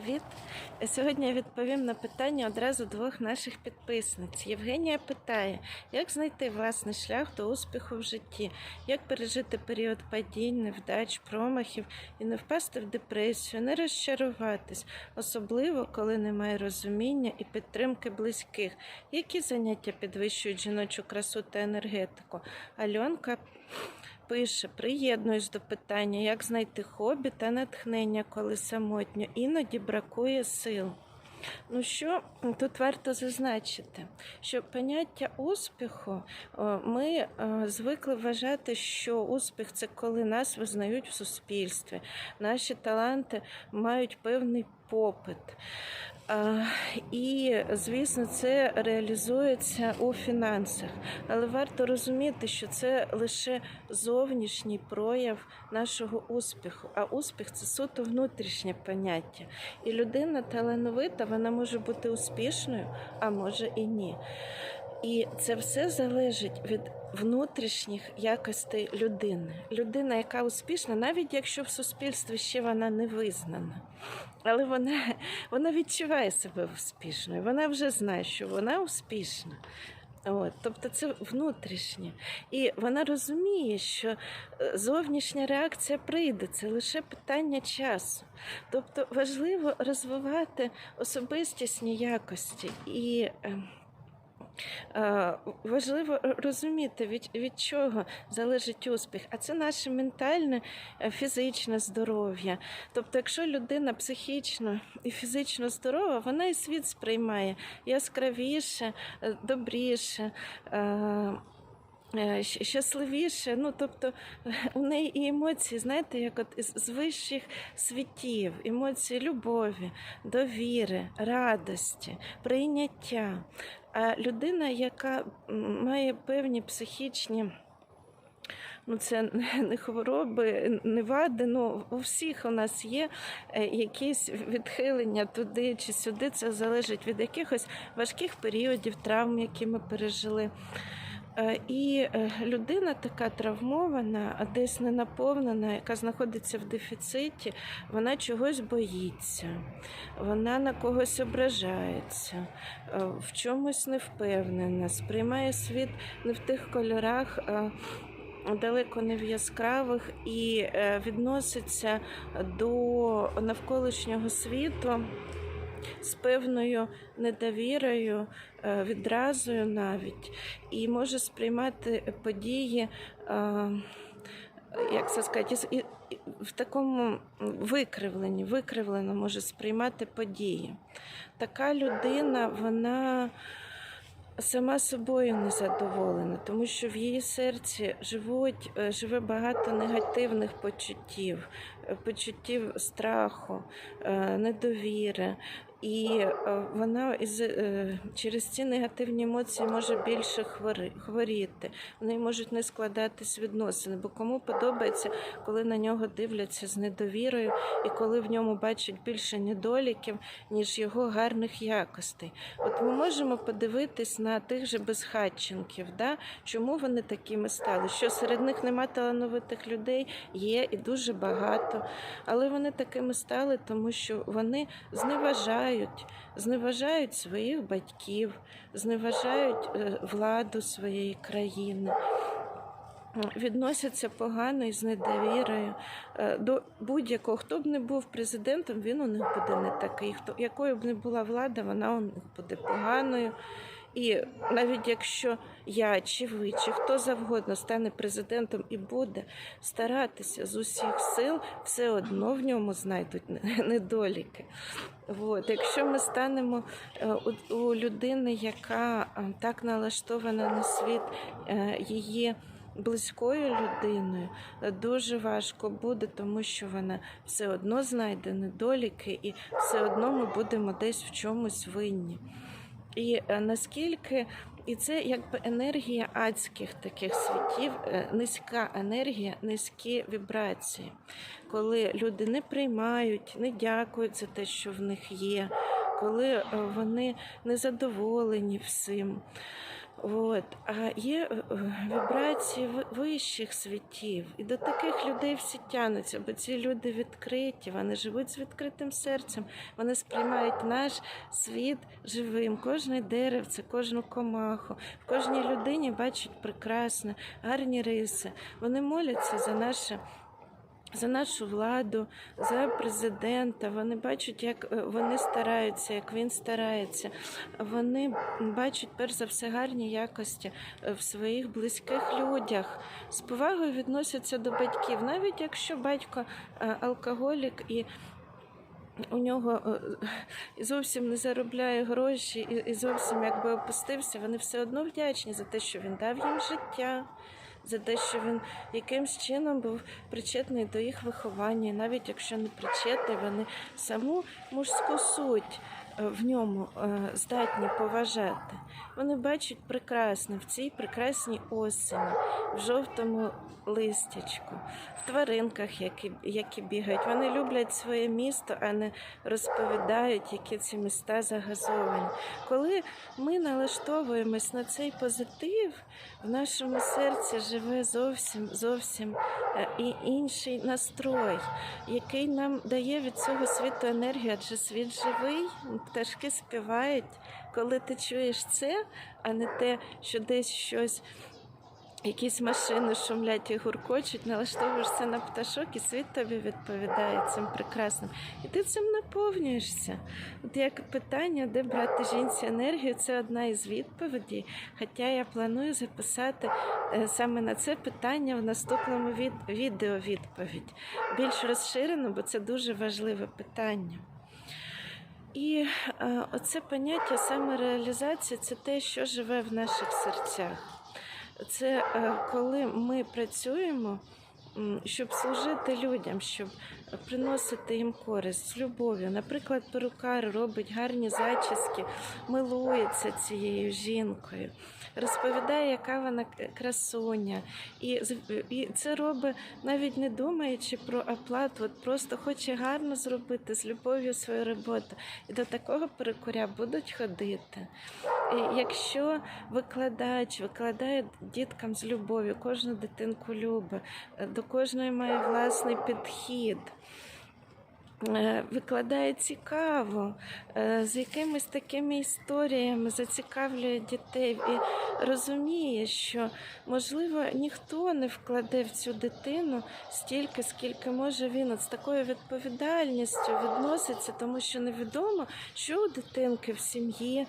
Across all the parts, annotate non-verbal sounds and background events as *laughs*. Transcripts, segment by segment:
Привіт! Сьогодні я відповім на питання одразу двох наших підписниць. Євгенія питає, як знайти власний шлях до успіху в житті, як пережити період падінь, невдач, промахів і не впасти в депресію, не розчаруватись, особливо коли немає розуміння і підтримки близьких. Які заняття підвищують жіночу красу та енергетику? Альонка Пише, приєднуюсь до питання, як знайти хобі та натхнення, коли самотньо, іноді бракує сил. Ну що тут варто зазначити, що поняття успіху ми е, звикли вважати, що успіх це коли нас визнають в суспільстві, наші таланти мають певний попит. Е, І, звісно, це реалізується у фінансах. Але варто розуміти, що це лише зовнішній прояв нашого успіху. А успіх це суто внутрішнє поняття. І людина талановита, вона може бути успішною, а може і ні. І це все залежить від внутрішніх якостей людини. Людина, яка успішна, навіть якщо в суспільстві ще вона не визнана, але вона, вона відчуває себе успішною, вона вже знає, що вона успішна. От, тобто це внутрішнє. І вона розуміє, що е, зовнішня реакція прийде, це лише питання часу. Тобто важливо розвивати особистісні якості і. Е, Е, Важливо розуміти, від, від чого залежить успіх, а це наше ментальне, е, фізичне здоров'я. Тобто, якщо людина психічно і фізично здорова, вона і світ сприймає яскравіше, е, добріше. е, е, Щасливіше, ну тобто у неї і емоції, знаєте, як от з вищих світів, емоції любові, довіри, радості, прийняття. Людина, яка має певні психічні, ну це *laughs* не хвороби, не вади, ну у всіх у нас є е, якісь відхилення туди чи сюди. Це залежить від якихось важких періодів, травм, які ми пережили. Е, І е, людина така травмована, десь не наповнена, яка знаходиться в дефіциті, вона чогось боїться, вона на когось ображається, е, в чомусь не впевнена, сприймає світ не в тих кольорах. Далеко не в яскравих і відноситься до навколишнього світу з певною недовірою, е, відразою навіть, і може сприймати події. е, Як це сказати, в такому викривленні, викривлено може сприймати події. Така людина, вона сама собою не задоволена, тому що в її серці живуть, е, живе багато негативних почуттів, почуттів страху, недовіри. І е, вона е, через ці негативні емоції може більше хворіти. В неї можуть не складатись відносини, бо кому подобається, коли на нього дивляться з недовірою і коли в ньому бачать більше недоліків, ніж його гарних якостей. От ми можемо подивитись на тих же безхатченків, да? чому вони такими стали? Що серед них нема талановитих людей, є і дуже багато. Але вони такими стали, тому що вони зневажають, зневажають своїх батьків, зневажають е, владу своєї країни. Відносяться погано і з недовірою е, до будь-якого, хто б не був президентом, він у них буде не такий. Хто якою б не була влада, вона у них буде поганою. І навіть якщо я чи ви, чи хто завгодно стане президентом і буде старатися з усіх сил, все одно в ньому знайдуть недоліки. От. Якщо ми станемо е, у, людини, яка е, так налаштована на світ, е, її близькою людиною дуже важко буде, тому що вона все одно знайде недоліки, і все одно ми будемо десь в чомусь винні. І е, наскільки і це якби енергія адських таких світів, е, низька енергія, низькі вібрації, коли люди не приймають, не дякують за те, що в них є, коли вони вони незадоволені всім. От. А є е, е, вібрації ви- вищих світів, і до таких людей всі тянуться, бо ці люди відкриті, вони живуть з відкритим серцем, вони сприймають наш світ живим, кожне деревце, кожну комаху, в кожній людині бачать прекрасне, гарні риси. Вони моляться за наше. За нашу владу, за президента. Вони бачать, як е, вони стараються, як він старається. Вони бачать перш за все гарні якості е, в своїх близьких людях. З повагою відносяться до батьків, навіть якщо батько е, алкоголік і. У нього зовсім не заробляє гроші і зовсім якби опустився. Вони все одно вдячні за те, що він дав їм життя, за те, що він якимсь чином був причетний до їх виховання. І навіть якщо не причетний, вони саму мужську суть е, в ньому е, здатні поважати. Вони бачать прекрасне в цій прекрасній осені, в жовтому листячку, в тваринках, які, які бігають. Вони люблять своє місто, а не розповідають, які ці міста загазовані. Коли ми налаштовуємось на цей позитив, в нашому серці живе зовсім зовсім е, і інший настрой, який нам дає від цього світу енергію, адже світ живий, пташки співають. Коли ти чуєш це, а не те, що десь щось. Якісь машини шумлять і гуркочуть, налаштовуєшся на пташок, і світ тобі відповідає цим прекрасним. І ти цим наповнюєшся. От як питання, де брати жінці енергію, це одна із відповідей. Хоча я планую записати е, саме на це питання в наступному від... відео відповідь. Більш розширено, бо це дуже важливе питання. І е, оце поняття самореалізації це те, що живе в наших серцях. Це е, коли ми працюємо, щоб служити людям, щоб приносити їм користь з любов'ю. Наприклад, перукар робить гарні зачіски, милується цією жінкою, розповідає, яка вона красуня. І, це робить навіть не думаючи про оплату, от просто хоче гарно зробити з любов'ю свою роботу. І до такого перекуря будуть ходити. І якщо викладач викладає діткам з любов'ю, кожну дитинку любить, до кожної має власний підхід. Е, Викладає цікаво, е, з якимись такими історіями зацікавлює дітей і розуміє, що можливо ніхто не вкладе в цю дитину стільки, скільки може він. От з такою відповідальністю відноситься, тому що невідомо, що у дитинки в сім'ї,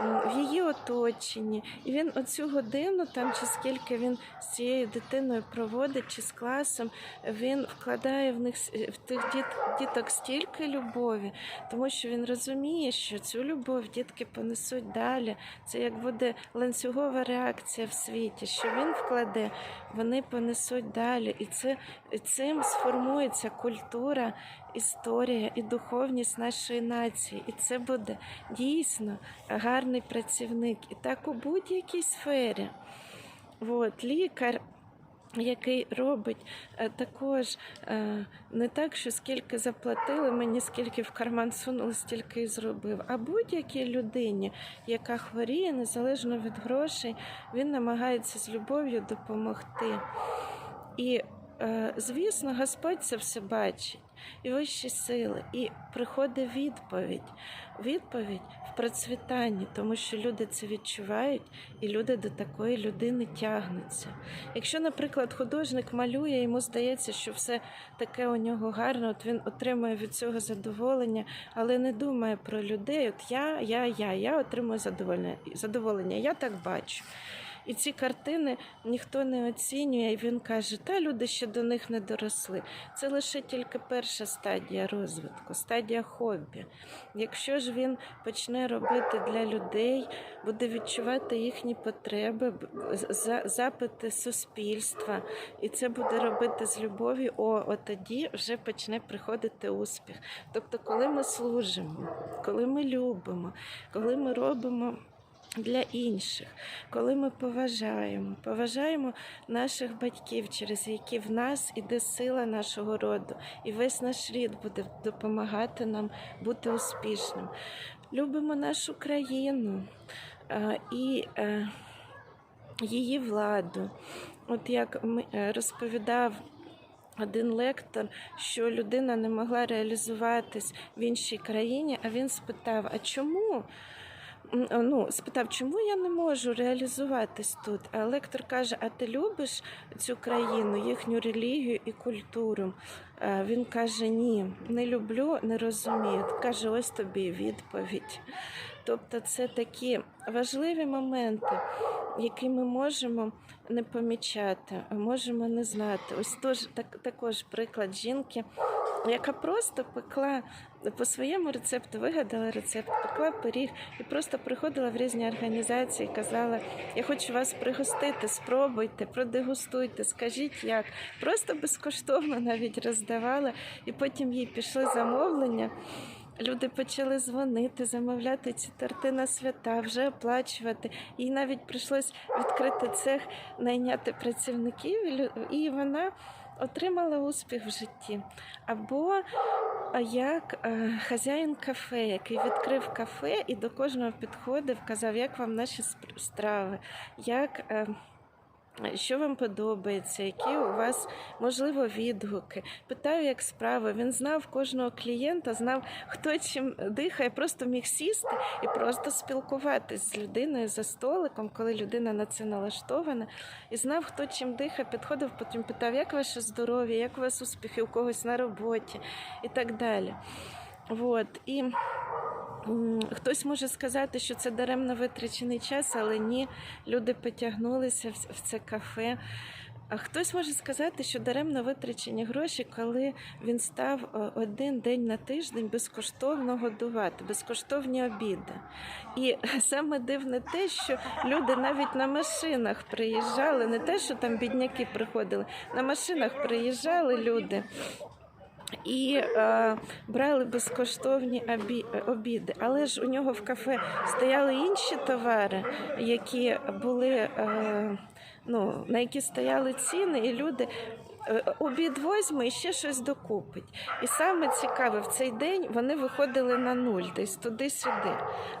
в її оточенні. І він оцю годину, там чи скільки він з цією дитиною проводить, чи з класом, він вкладає в них с- в тих діт, діток стільки любові, тому що він розуміє, що цю любов дітки понесуть далі. Це як буде ланцюгова реакція в світі, що він вкладе, вони понесуть далі. І це цим сформується культура, історія і духовність нашої нації. І це буде дійсно гарний працівник. І так у будь-якій сфері. От, лікар. Який робить е, також е, не так, що скільки заплатили мені, скільки в карман сунули, стільки і зробив. А будь-якій людині, яка хворіє, незалежно від грошей, він намагається з любов'ю допомогти. І, е, звісно, Господь це все бачить, і вищі сили, і приходить відповідь. Відповідь в процвітанні, тому що люди це відчувають, і люди до такої людини тягнуться. Якщо, наприклад, художник малює, йому здається, що все таке у нього гарно, от він отримує від цього задоволення, але не думає про людей. От я, я, я, я отримую задоволення. задоволення. Я так бачу. І ці картини ніхто не оцінює, і він каже, та люди ще до них не доросли. Це лише тільки перша стадія розвитку, стадія хобі. Якщо ж він почне робити для людей, буде відчувати їхні потреби, за- запити суспільства, і це буде робити з любов'ю, о, от тоді вже почне приходити успіх. Тобто, коли ми служимо, коли ми любимо, коли ми робимо. Для інших, коли ми поважаємо, поважаємо наших батьків, через які в нас іде сила нашого роду, і весь наш рід буде допомагати нам бути успішним. Любимо нашу країну і е, її владу. От як ми- е, розповідав один лектор, що людина не могла реалізуватись в іншій країні, а він спитав: а чому? Ну, спитав, чому я не можу реалізуватись тут? А лектор каже: А ти любиш цю країну, їхню релігію і культуру? Він каже: Ні, не люблю, не розумію. Каже, ось тобі відповідь. Тобто, це такі важливі моменти, які ми можемо не помічати, можемо не знати. Ось тож так, також приклад жінки, яка просто пекла по своєму рецепту, вигадала рецепт, пекла пиріг і просто приходила в різні організації, казала: Я хочу вас пригостити, спробуйте, продегустуйте, скажіть як. Просто безкоштовно навіть роздавала, і потім їй пішли замовлення. Люди почали дзвонити, замовляти ці торти на свята, вже оплачувати. Їй навіть прийшлось відкрити цех, найняти працівників, і вона отримала успіх в житті. Або як е, хазяїн кафе, який відкрив кафе і до кожного підходив, казав, як вам наші страви, як. Що вам подобається, які у вас можливо відгуки? Питаю, як справи. Він знав кожного клієнта, знав, хто чим дихає, просто міг сісти і просто спілкуватись з людиною за столиком, коли людина на це налаштована, і знав, хто чим дихає, підходив, потім питав, як ваше здоров'я, як у вас успіхи у когось на роботі і так далі. От. І хтось може сказати, що це даремно витрачений час, але ні, люди потягнулися в це кафе. А хтось може сказати, що даремно витрачені гроші, коли він став один день на тиждень безкоштовно годувати, безкоштовні обіди. І *laughs* саме дивне те, що люди навіть на машинах приїжджали, не те, що там бідняки приходили, на машинах приїжджали люди. І е, брали безкоштовні обі, обіди. Але ж у нього в кафе стояли інші товари, які були, е, ну, на які стояли ціни, і люди. е, Обід возьме і ще щось докупить. І саме цікаве, в цей день вони виходили на нуль, десь туди-сюди.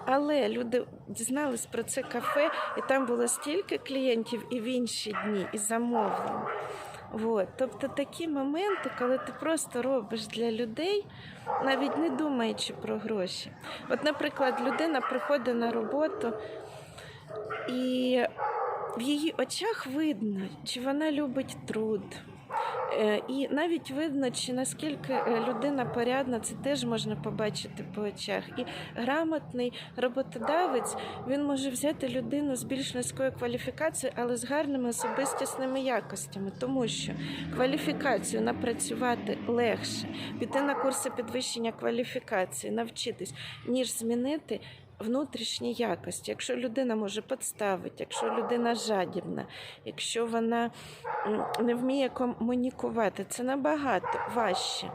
Але люди дізнались про це кафе, і там було стільки клієнтів і в інші дні, і замовлень. Вот. Тобто такі моменти, коли ти просто робиш для людей, навіть не думаючи про гроші. От, наприклад, людина приходить на роботу, і в її очах видно, чи вона любить труд. Е, І навіть видно, чи наскільки е, людина порядна, це теж можна побачити по очах. І грамотний роботодавець він може взяти людину з більш низькою кваліфікацією, але з гарними особистісними якостями, тому що кваліфікацію напрацювати легше, піти на курси підвищення кваліфікації, навчитись, ніж змінити. Внутрішні якості, якщо людина може підставити, якщо людина жадібна, якщо вона не вміє комунікувати, це набагато важче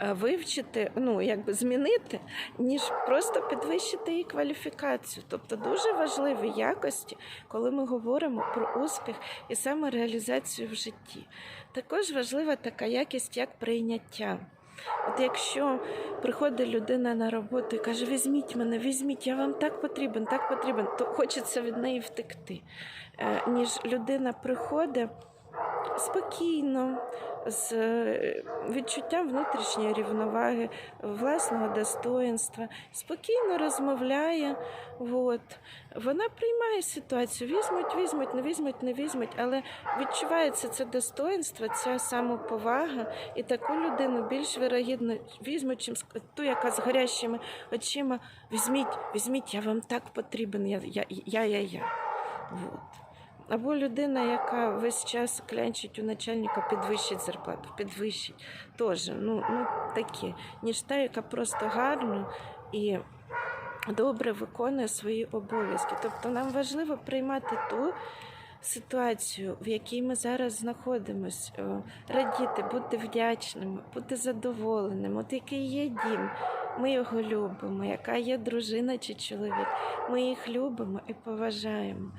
е, вивчити, ну якби змінити, ніж просто підвищити її кваліфікацію. Тобто дуже важливі якості, коли ми говоримо про успіх і самореалізацію в житті. Також важлива така якість, як прийняття. От якщо приходить людина на роботу і каже, візьміть мене, візьміть, я вам так потрібен, так потрібен, то хочеться від неї втекти. Е, Ніж людина приходить спокійно, з е, відчуттям внутрішньої рівноваги, власного достоинства, спокійно розмовляє. От. Вона приймає ситуацію, візьмуть, візьмуть, не візьмуть, не візьмуть, але відчувається це достоинство, ця самоповага, і таку людину більш вирогідно візьмуть, чим ту, яка з горящими очима візьміть, візьміть, я вам так потрібен, я, я, я, я. я. От. Або людина, яка весь час клянчить у начальника, підвищить зарплату, підвищить. Теж, ну, ну таке, ніж та, яка просто гарно і добре виконує свої обов'язки. Тобто нам важливо приймати ту ситуацію, в якій ми зараз знаходимося, радіти, бути вдячними, бути задоволеним. От який є дім, ми його любимо, яка є дружина чи чоловік, ми їх любимо і поважаємо.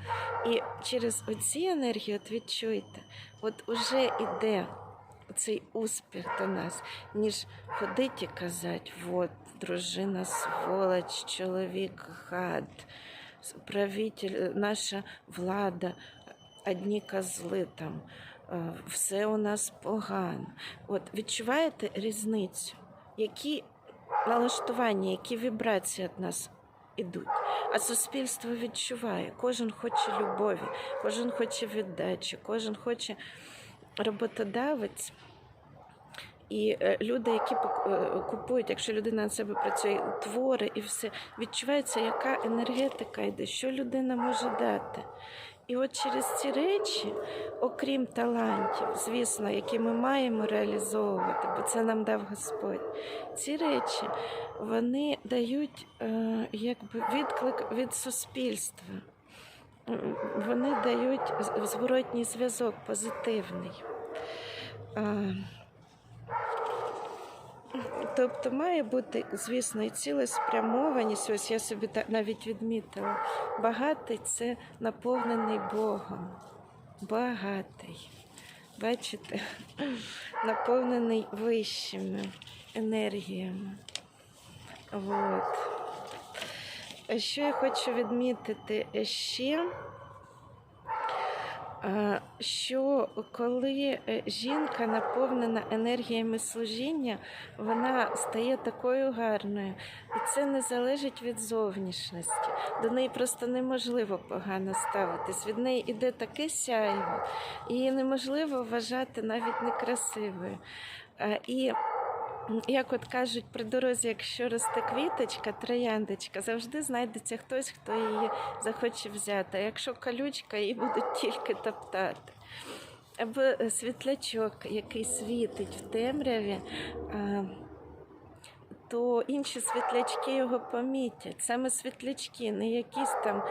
І через оці енергії, от відчуйте, от уже іде цей успіх до нас, ніж ходить і казати, от дружина сволоч, чоловік гад, правитель, наша влада, одні козли там, все у нас погано. От відчуваєте різницю? Які налаштування, які вібрації від нас ідуть? А суспільство відчуває, кожен хоче любові, кожен хоче віддачі, кожен хоче роботодавець. І е, люди, які е, купують, якщо людина на себе працює, твори і все, відчувається, яка енергетика йде, що людина може дати. І от через ці речі, окрім талантів, звісно, які ми маємо реалізовувати, бо це нам дав Господь, ці речі вони дають е, якби відклик від суспільства. Вони дають зворотній зв'язок позитивний. Е, Тобто має бути, звісно, і цілеспрямованість. Ось я собі навіть відмітила. Багатий це наповнений Богом. Багатий. Бачите? *laughs* Наповнений вищими енергіями. От. Що я хочу відмітити ще? Що коли е, жінка наповнена енергіями служіння, вона стає такою гарною, і це не залежить від зовнішності. До неї просто неможливо погано ставитись. Від неї іде таке сяйво, її неможливо вважати навіть некрасивою. І як от кажуть при дорозі, якщо росте квіточка, трояндочка, завжди знайдеться хтось, хто її захоче взяти. А якщо калючка, її будуть тільки топтати. Або е, світлячок, який світить в темряві, то інші світлячки його помітять. Саме світлячки, не якісь там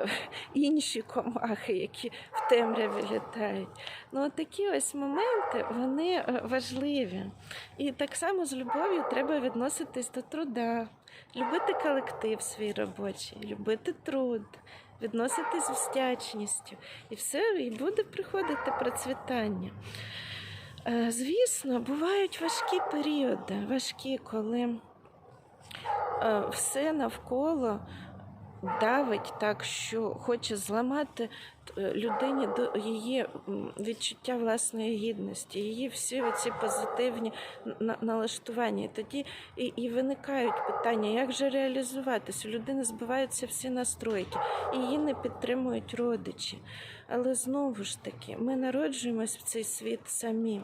е, інші комахи, які в темряві літають. Ну, такі ось моменти вони е, важливі. І так само з любов'ю треба відноситись до труда, любити колектив свій робочий, любити труд, відноситись з вдячністю. І все, і буде приходити процвітання. Е, Звісно, бувають важкі періоди, важкі, коли все навколо давить так, що хоче зламати е, людині до її відчуття власної гідності, її всі оці позитивні налаштування. Тоді і, і виникають питання, як же реалізуватись? У збиваються всі настройки, і її не підтримують родичі. Але знову ж таки, ми народжуємось в цей світ самі.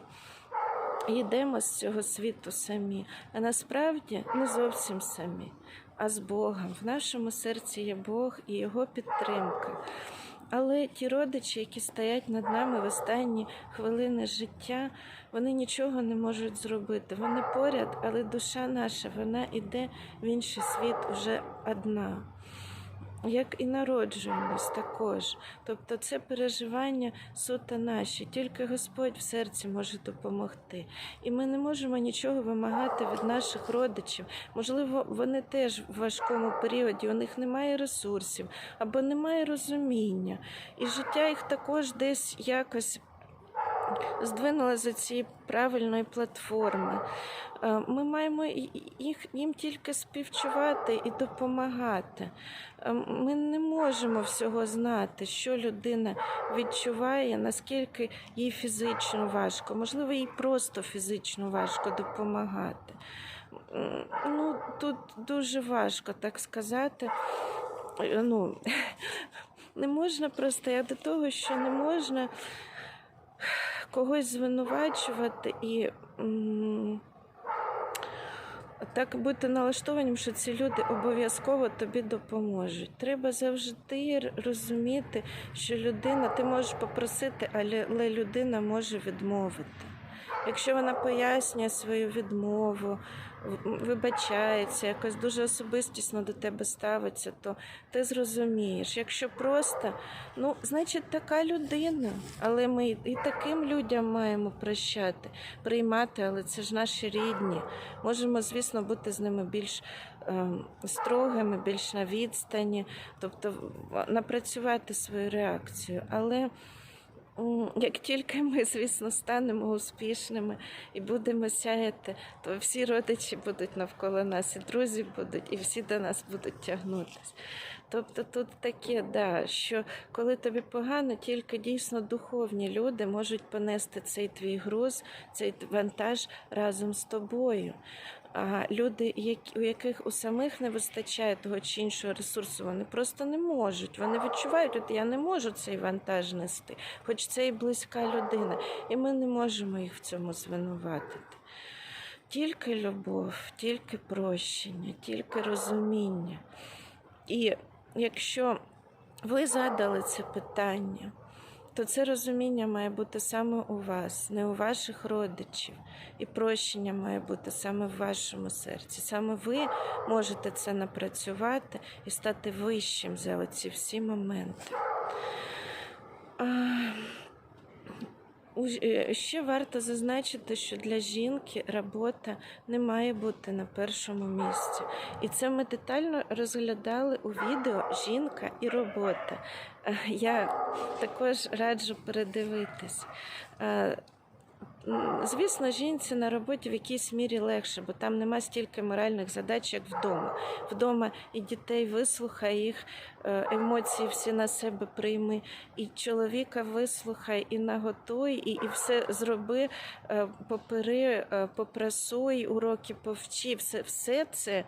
Йдемо з цього світу самі, а насправді не зовсім самі, а з Богом. В нашому серці є Бог і Його підтримка. Але ті родичі, які стоять над нами в останні хвилини життя, вони нічого не можуть зробити. Вони поряд, але душа наша вона іде в інший світ уже одна. Як і народжуємось також. Тобто це переживання суто наші. Тільки Господь в серці може допомогти. І ми не можемо нічого вимагати від наших родичів. Можливо, вони теж в важкому періоді, у них немає ресурсів або немає розуміння. І життя їх також десь якось. Здвинула за ці правильної платформи. Е, Ми маємо їх їм тільки співчувати і допомагати. Е, Ми не можемо всього знати, що людина відчуває, наскільки їй фізично важко. Можливо, їй просто фізично важко допомагати. Ну, тут дуже важко так сказати. Е, Ну, *laughs* не можна просто я до того, що не можна когось звинувачувати і так бути налаштованим, що ці люди обов'язково тобі допоможуть. Треба завжди розуміти, що людина, ти можеш попросити, але, людина може відмовити. Якщо вона пояснює свою відмову, вибачається, якось дуже особистісно до тебе ставиться, то ти зрозумієш. Якщо просто, ну, значить, така людина. Але ми і- таким людям маємо прощати, приймати, але це ж наші рідні. Можемо, звісно, бути з ними більш ем, строгими, більш на відстані, тобто напрацювати свою реакцію. Але як тільки ми, звісно, станемо успішними і будемо сяяти, то всі родичі будуть навколо нас, і друзі будуть, і всі до нас будуть тягнутися. Тобто тут таке, да, що коли тобі погано, тільки дійсно духовні люди можуть понести цей твій груз, цей вантаж разом з тобою. А люди, у яких у самих не вистачає того чи іншого ресурсу, вони просто не можуть. Вони відчувають, от я не можу цей вантаж нести, хоч це і близька людина, і ми не можемо їх в цьому звинуватити. Тільки любов, тільки прощення, тільки розуміння. І якщо ви задали це питання, то це розуміння має бути саме у вас, не у ваших родичів. І прощення має бути саме в вашому серці. Саме ви можете це напрацювати і стати вищим за оці всі моменти. Е, Ще варто зазначити, що для жінки робота не має бути на першому місці. І це ми детально розглядали у відео Жінка і робота. Е, Я також раджу передивитись. Звісно, жінці на роботі в якійсь мірі легше, бо там нема стільки моральних задач, як вдома. Вдома і дітей вислухай їх е, емоції всі на себе прийми, і чоловіка вислухай, і наготуй, і, і все зроби, е, попери, е, попрасуй, уроки повчи. Все, все це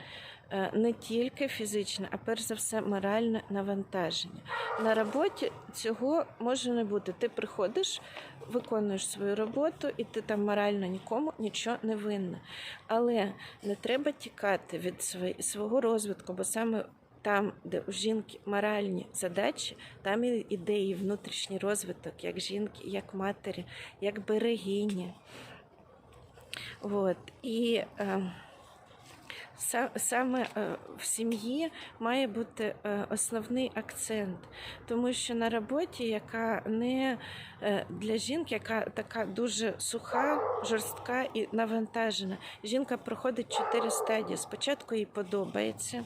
не тільки фізичне, а перш за все моральне навантаження. На роботі цього може не бути. Ти приходиш, виконуєш свою роботу, і ти там морально нікому нічого не винна. Але не треба тікати від свого розвитку, бо саме там, де у жінки моральні задачі, там і іде її внутрішній розвиток, як жінки, як матері, як берегині. От. І е, Са- Саме е, в сім'ї має бути е, основний акцент, тому що на роботі, яка не для жінки, яка така дуже суха, жорстка і навантажена, жінка проходить чотири стадії. Спочатку їй подобається,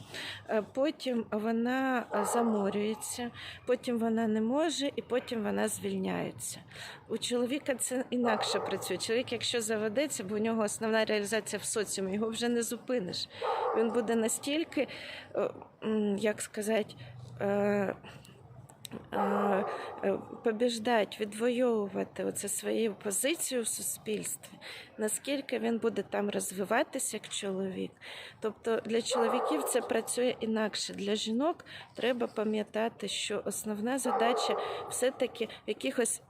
е, потім вона е, заморюється, потім вона не може, і потім вона звільняється. У чоловіка це інакше працює. Чоловік, якщо заведеться, бо у нього основна реалізація в соціумі, його вже не зупиниш. Він буде настільки, е, як сказати, е, побіждати, відвоювати оце свою позицію в суспільстві, наскільки він буде там розвиватися як чоловік. Тобто для чоловіків це працює інакше. Для жінок треба пам'ятати, що основна задача все-таки якихось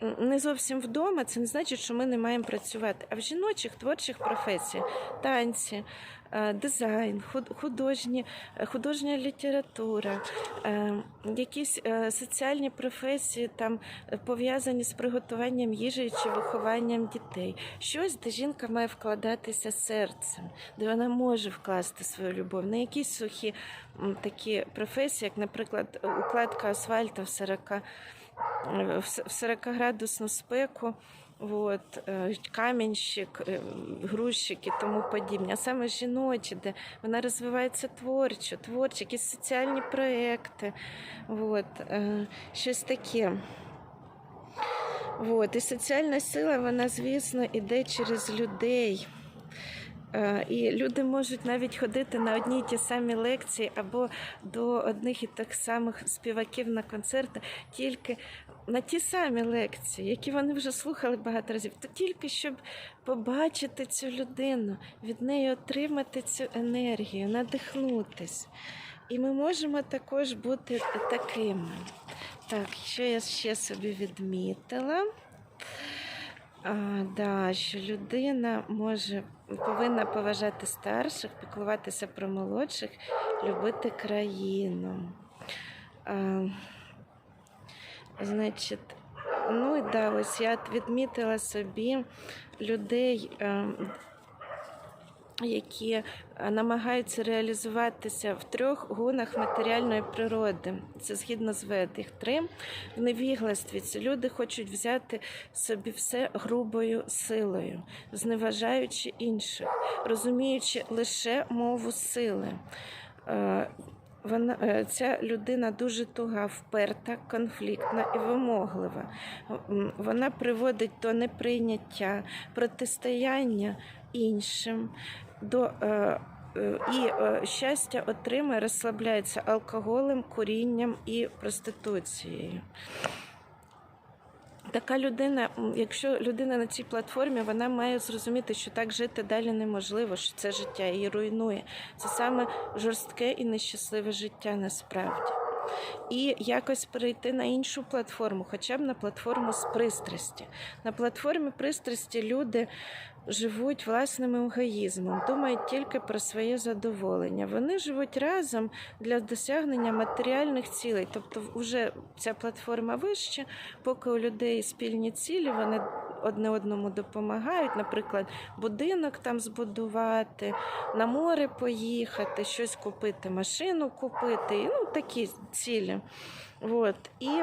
не зовсім вдома, це не значить, що ми не маємо працювати. А в жіночих творчих професіях танці, е, дизайн, художні, е, художня література, е, якісь соціальні професії, там пов'язані з приготуванням їжі чи вихованням дітей. Щось, де жінка має вкладатися серцем, де вона може вкласти свою любов. Не якісь сухі такі професії, як, наприклад, укладка асфальту в 40 в 40-градусну спеку, от, е, камінщик, е, грузчик і тому подібне. А саме жіночі, де вона розвивається творчо, творчо, якісь соціальні проекти, от, е, щось таке. От, і соціальна сила, вона, звісно, іде через людей. Е, І люди можуть навіть ходити на одні й ті самі лекції або до одних і тих самих співаків на концерти, тільки на ті самі лекції, які вони вже слухали багато разів, то тільки щоб побачити цю людину, від неї отримати цю енергію, надихнутись. І ми можемо також бути такими. Так, що я ще собі відмітила? А, да, що людина може повинна поважати старших, піклуватися про молодших, любити країну. А, значить, ну і да, ось я відмітила собі людей. Е, які е, намагаються реалізуватися в трьох гунах матеріальної природи. Це згідно з вед, їх три. В невігластві ці люди хочуть взяти собі все грубою силою, зневажаючи інших, розуміючи лише мову сили. Вона, е, ця людина дуже туга, вперта, конфліктна і вимоглива. Вона приводить до неприйняття, протистояння іншим, до е, е, і щастя отримує, розслабляється алкоголем, курінням і проституцією. Така людина, якщо людина на цій платформі, вона має зрозуміти, що так жити далі неможливо, що це життя її руйнує. Це саме жорстке і нещасливе життя насправді. І якось перейти на іншу платформу, хоча б на платформу з пристрасті. На платформі пристрасті люди живуть власним егоїзмом, думають тільки про своє задоволення. Вони живуть разом для досягнення матеріальних цілей. Тобто, вже ця платформа вища, поки у людей спільні цілі, вони одне одному допомагають, наприклад, будинок там збудувати, на море поїхати, щось купити, машину купити, ну такі цілі. От. І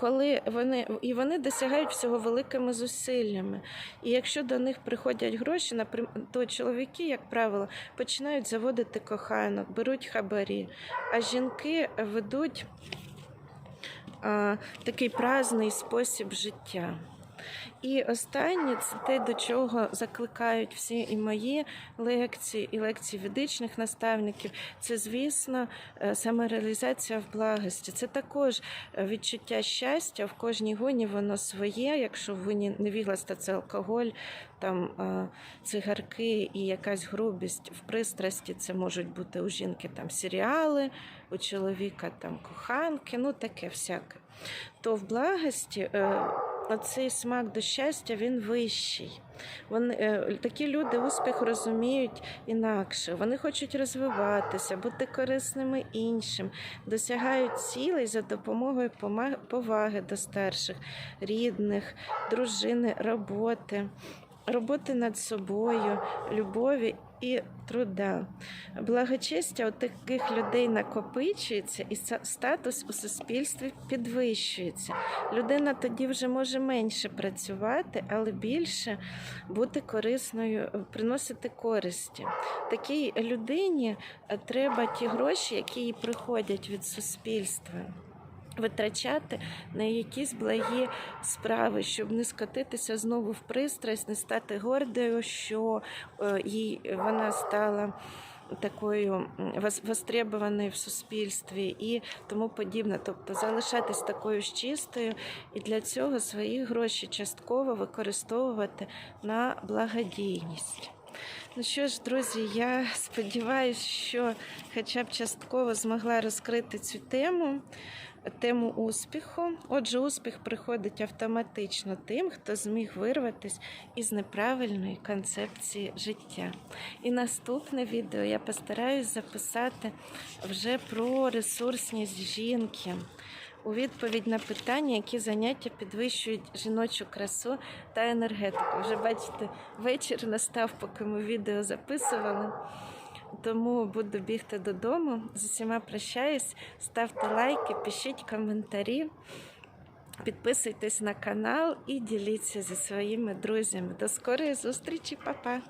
коли вони і вони досягають всього великими зусиллями. І якщо до них приходять гроші, наприм- то чоловіки, як правило, починають заводити коханок, беруть хабарі, а жінки ведуть а, такий праздний спосіб життя. І останнє це те, до чого закликають всі і мої лекції, і лекції ведичних наставників. Це, звісно, е, самореалізація в благості. Це також е, відчуття щастя в кожній гоні воно своє. Якщо в гоні невігласта це алкоголь, там е, цигарки і якась грубість в пристрасті, це можуть бути у жінки там серіали, у чоловіка там коханки, ну таке всяке. То в благості. Оцей смак до щастя він вищий. Вони, е, такі люди успіх розуміють інакше. Вони хочуть розвиватися, бути корисними іншим, досягають цілей за допомогою поваги до старших, рідних, дружини, роботи, роботи над собою, любові і труда. Благочестя у таких людей накопичується, і статус у суспільстві підвищується. Людина тоді вже може менше працювати, але більше бути корисною, е, приносити користі. Такій людині е, треба ті гроші, які їй приходять від суспільства. Витрачати на якісь благі справи, щоб не скотитися знову в пристрасть, не стати гордою, що е, їй вона стала такою востребованою в суспільстві і тому подібне. Тобто залишатись такою ж чистою і для цього свої гроші частково використовувати на благодійність. Ну що ж, друзі, я сподіваюся, що хоча б частково змогла розкрити цю тему, тему успіху. Отже, успіх приходить автоматично тим, хто зміг вирватися із неправильної концепції життя. І наступне відео я постараюсь записати вже про ресурсність жінки. У відповідь на питання, які заняття підвищують жіночу красу та енергетику. Вже бачите, вечір настав, поки ми відео записували. Тому буду бігти додому. З усіма прощаюсь. Ставте лайки, пишіть коментарі, підписуйтесь на канал і діліться зі своїми друзями. До скорої зустрічі, Па-па!